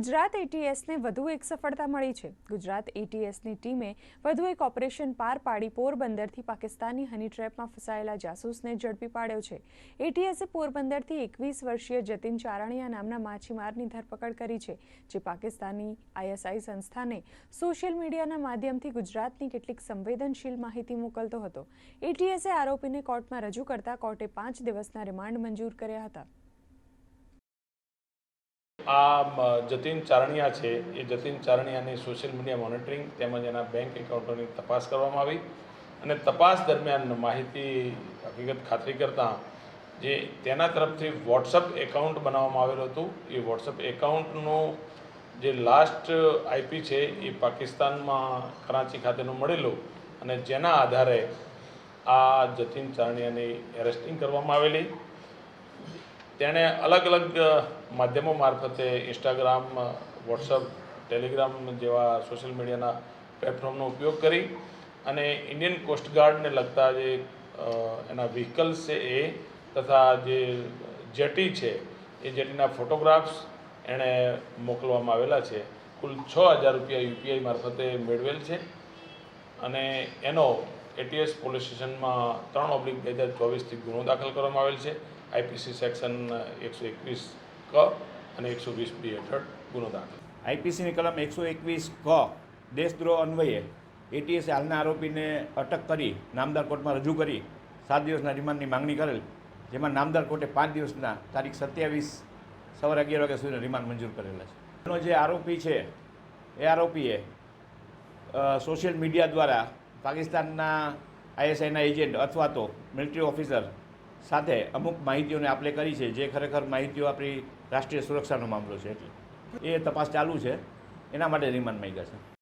ગુજરાત એટીએસને વધુ એક સફળતા મળી છે. ગુજરાત એટીએસની ટીમે વધુ એક ઓપરેશન પાર પાડી પોરબંદરથી પાકિસ્તાની હની ટ્રેપમાં ફસાયેલા જાસૂસને ઝડપી પાડ્યો છે. એટીએસે પોરબંદરથી એકવીસ વર્ષીય જતીન ચારણિયા નામના માછીમારની ધરપકડ કરી છે, જે પાકિસ્તાની આઈએસઆઈ સંસ્થાને સોશિયલ મીડિયાના માધ્યમથી ગુજરાતની કેટલીક સંવેદનશીલ માહિતી મોકલતો હતો. એટીએસે આરોપીને કોર્ટમાં રજૂ કરતા કોર્ટે પાંચ દિવસના રિમાન્ડ મંજૂર કર્યા હતા. આ જતીન ચારણિયા છે. એ જતીન ચારણિયાની સોશિયલ મીડિયા મોનિટરિંગ તેમજ એના બેંક એકાઉન્ટોની તપાસ કરવામાં આવી અને તપાસ દરમિયાન માહિતી હકીકત ખાતરી કરતાં જે તેના તરફથી વોટ્સઅપ એકાઉન્ટ બનાવવામાં આવેલું હતું, એ વોટ્સઅપ એકાઉન્ટનું જે લાસ્ટ આઈપી છે એ પાકિસ્તાનમાં કરાચી ખાતેનું મળેલું અને જેના આધારે આ જતીન ચારણિયાની એરેસ્ટિંગ કરવામાં આવેલી. તેણે અલગ અલગ માધ્યમો મારફતે ઇન્સ્ટાગ્રામ વોટ્સઅપ ટેલિગ્રામ જેવા સોશિયલ મીડિયાના પ્લેટફોર્મનો ઉપયોગ કરી અને ઇન્ડિયન કોસ્ટગાર્ડને લગતા જે એના વ્હીકલ્સ છે એ તથા જે જેટી છે, એ જેટીના ફોટોગ્રાફ્સ એણે મોકલવામાં આવેલા છે. કુલ છ હજાર રૂપિયા યુપીઆઈ મારફતે મેળવેલ છે અને એનો એટીએસ પોલીસ સ્ટેશનમાં ત્રણ ઓબ્લિક બે હજાર ચોવીસથી ગુનો દાખલ કરવામાં આવેલ છે. આઈપીસી સેક્શન એકસો એકવીસ ક અને એકસો વીસ બી હેઠળ ગુનો દાખલ. આઈપીસીની કલમ એકસો એકવીસ ક દેશદ્રોહ અન્વયે એટીએસે હાલના આરોપીને અટક કરી, નામદાર કોર્ટમાં રજૂ કરી, સાત દિવસના રિમાન્ડની માંગણી કરેલ, જેમાં નામદાર કોર્ટે પાંચ દિવસના, તારીખ સત્યાવીસ, સવારે અગિયાર વાગ્યા સુધીના રિમાન્ડ મંજૂર કરેલા છે. એનો જે આરોપી છે, એ આરોપીએ સોશિયલ મીડિયા દ્વારા પાકિસ્તાનના આઈએસઆઈના એજન્ટ અથવા તો મિલિટરી ઓફિસર સાથે અમુક માહિતીઓને આપણે કરી છે, જે ખરેખર માહિતીઓ આપણી રાષ્ટ્રીય સુરક્ષાનો મામલો છે એટલે. એ તપાસ ચાલુ છે. એના માટે રિમાન્ડ માંગ્યા છે.